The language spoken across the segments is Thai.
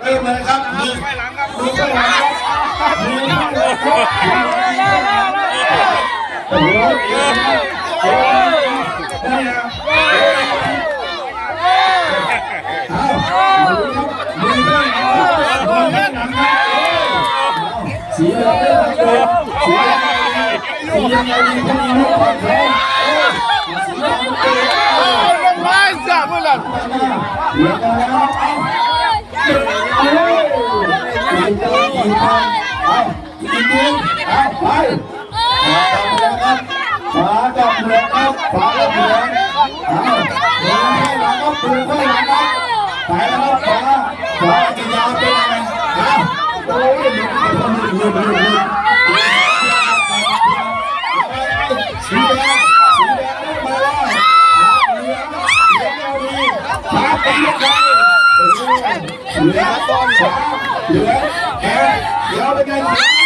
เริ่มเลยครับมือไฟหลังครับมือไฟหลังครับมือไฟหลังครับโอ้โหโอ้ยได้ครับเอามือไฟหลังครับมือไฟหลังครับสีเหลืองเริ่มครับสีเหลืองสีเหลืองดีพอดีลูกของเขาสีเหลืองเริ่มไม่จับเมื่อไหร่ เหลืองแล้วเอาฝากับเหลืองครับฝากับเหลืองเอาเหลืองให้หลังครับปืนให้หลังครับไปแล้วครับฝาฝาจะยาวเป็นยังไงเอาโอ้ยหลุดหลุดหลุดหลุดสีแดงสีแดงมาแล้วเหลืองเหลืองเอาดีฝาเป็นยังไงเหลืองต้นฝาเหลืองแดงเป็นไงเจ้าครับเหลืองดูนะครับเอาเหลือคนที่ส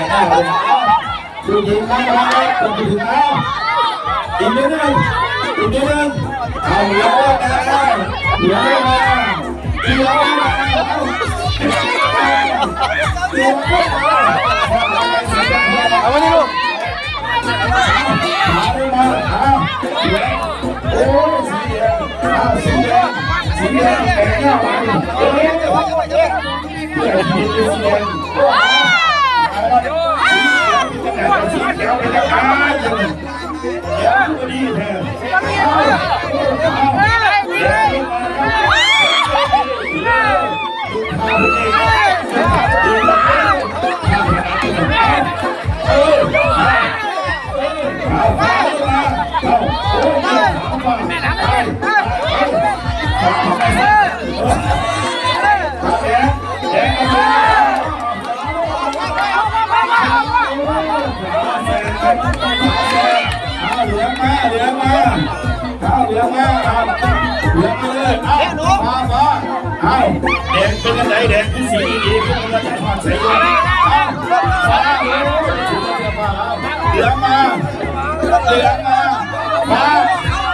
แล้วเอาโอ้มันจบสายเลยเอาตีดูหลังกันหมดเอาหน้าหัวเลยจับพื้นจับพื้นโอ้ยป้าป้าดูดีมากเลยดูดีมากอีกนิดนึงอีกนิดนึงเอาเหลือได้เหลือได้มาเหลือได้มาเหลือได้มาเอามานี่ลูกหาได้มาหาโอ้ยสีแดงอ่าสีแดงสีแดงแดงหน้ามันเอ้ยเดี๋ยวสีแดง เหลืองมาเหลือมาเหลืองมา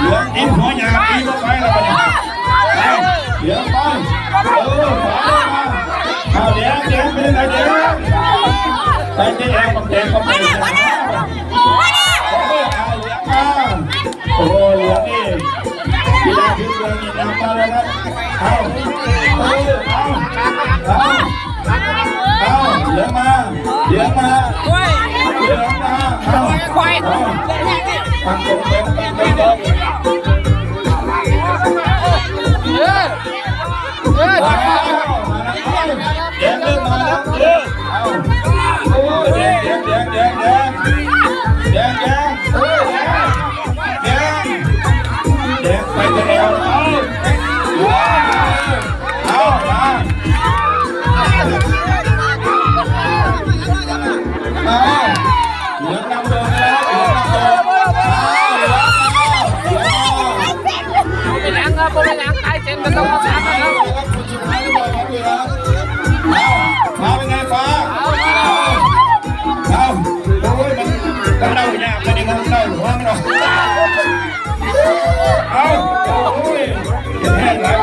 หลืองกินหัวหยาปีนไปแล้วเนี่ยเหลืองไปเออฟ้ามาเอาเดี๋ยวเดี๋ยวเป็นไงเดี๋ยวไปที่แอร์กับแดงกับแดงโอ้ยเหลืองนี่กีฬาพื้นเมืองนี่นำมาแล้วนะเอเอาเอาเอา แดงแดงแดงโอ้ยแดงแดงแดงไปจะแล้วเอาเอามาเอาเหลืองนำโดนแล้วเหลืองนำโดนเอาเหลืองเหลืองไปล้างครับไปล้างตายเสร็จก็ต้องมาสาม ไปในห้องเต้าหรือห้องนอนเอาโอ้ยแห้งแล้ว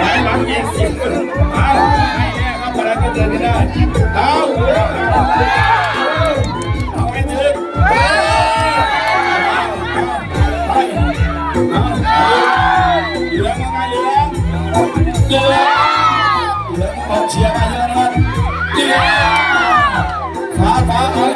หลายหลังเย็นสิบเอาให้แย่ครับมาแล้วก็เดินไม่ได้เอาเอาให้ถึงเหลืองยังไงเหลืองเหลืองเหลืองกองเชียร์มาเยอะนะครับเหลืองฟ้าฟ้าเอา